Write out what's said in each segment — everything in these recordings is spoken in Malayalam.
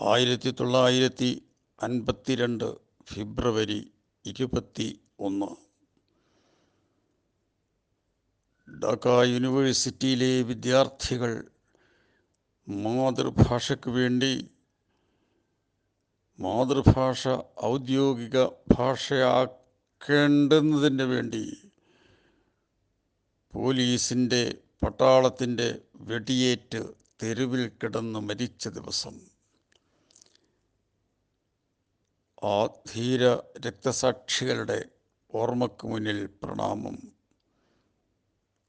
ആയിരത്തി തൊള്ളായിരത്തി അൻപത്തിരണ്ട് ഫെബ്രുവരി ഇരുപത്തി ഒന്ന് ഡാക്ക യൂണിവേഴ്സിറ്റിയിലെ വിദ്യാർത്ഥികൾ മാതൃഭാഷയ്ക്ക് വേണ്ടി മാതൃഭാഷ ഔദ്യോഗിക ഭാഷയാക്കേണ്ടുന്നതിന് വേണ്ടി പോലീസിന്റെ പട്ടാളത്തിന്റെ വെടിയേറ്റ് തെരുവിൽ കിടന്ന് മരിച്ച ദിവസം. ആ ധീര രക്തസാക്ഷികളുടെ ഓർമ്മയ്ക്ക് മുന്നിൽ പ്രണാമം.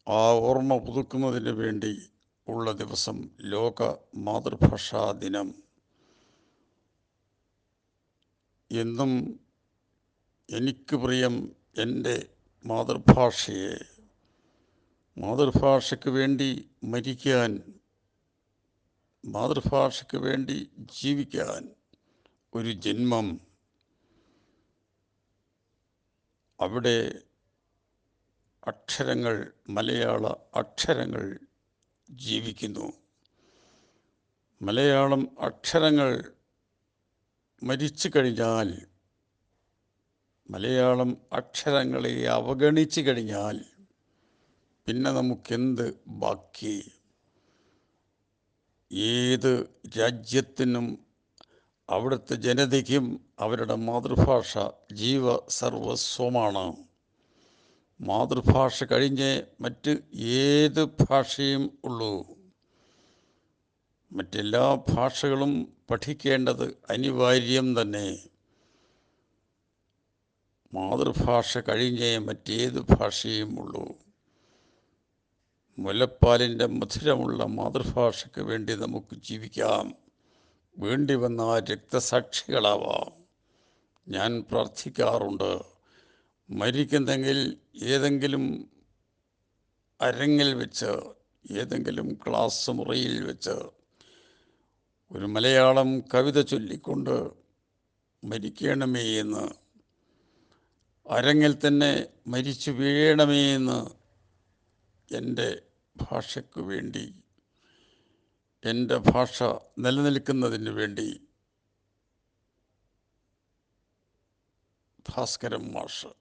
ആ ഓർമ്മ പുതുക്കുന്നതിന് വേണ്ടി ഉള്ള ദിവസം ലോക മാതൃഭാഷാ ദിനം. എന്നും എനിക്ക് പ്രിയം എന്റെ മാതൃഭാഷയെ. മാതൃഭാഷയ്ക്ക് വേണ്ടി മരിക്കാൻ മാതൃഭാഷയ്ക്ക് വേണ്ടി ജീവിക്കാൻ ഒരു ജന്മം. അവിടെ അക്ഷരങ്ങൾ മലയാള അക്ഷരങ്ങൾ ജീവിക്കുന്നു. മലയാളം അക്ഷരങ്ങൾ മരിച്ചു കഴിഞ്ഞാൽ മലയാളം അക്ഷരങ്ങളെ അവഗണിച്ചു കഴിഞ്ഞാൽ പിന്നെ നമുക്കെന്ത് ബാക്കി? ഏത് രാജ്യത്തിനും അവിടുത്തെ ജനതയ്ക്കും അവരുടെ മാതൃഭാഷ ജീവ സർവസ്വമാണ് മാതൃഭാഷ കഴിഞ്ഞ് മറ്റ് ഏത് ഭാഷയും ഉള്ളൂ. മറ്റെല്ലാ ഭാഷകളും പഠിക്കേണ്ടത് അനിവാര്യം തന്നെ. മാതൃഭാഷ കഴിഞ്ഞേ മറ്റേത് ഭാഷയും ഉള്ളൂ. മുലപ്പാലിന്റെ മധുരമുള്ള മാതൃഭാഷയ്ക്ക് വേണ്ടി നമുക്ക് ജീവിക്കാം. വേണ്ടി വന്ന രക്തസാക്ഷികളാവാം. ഞാൻ പ്രാർത്ഥിക്കാറുണ്ട്. മരിക്കുന്നെങ്കിൽ ഏതെങ്കിലും അരങ്ങിൽ വെച്ച് ഏതെങ്കിലും ക്ലാസ് മുറിയിൽ വെച്ച് ഒരു മലയാളം കവിത ചൊല്ലിക്കൊണ്ട് മരിക്കണമേ എന്ന് അരങ്ങിൽ തന്നെ മരിച്ചു വീഴണമേ എന്ന് എന്റെ ഭാഷയ്ക്ക് വേണ്ടി എന്റെ ഭാഷ നിലനിൽക്കുന്നതിന് വേണ്ടി ഭാസ്കരൻ മാഷ്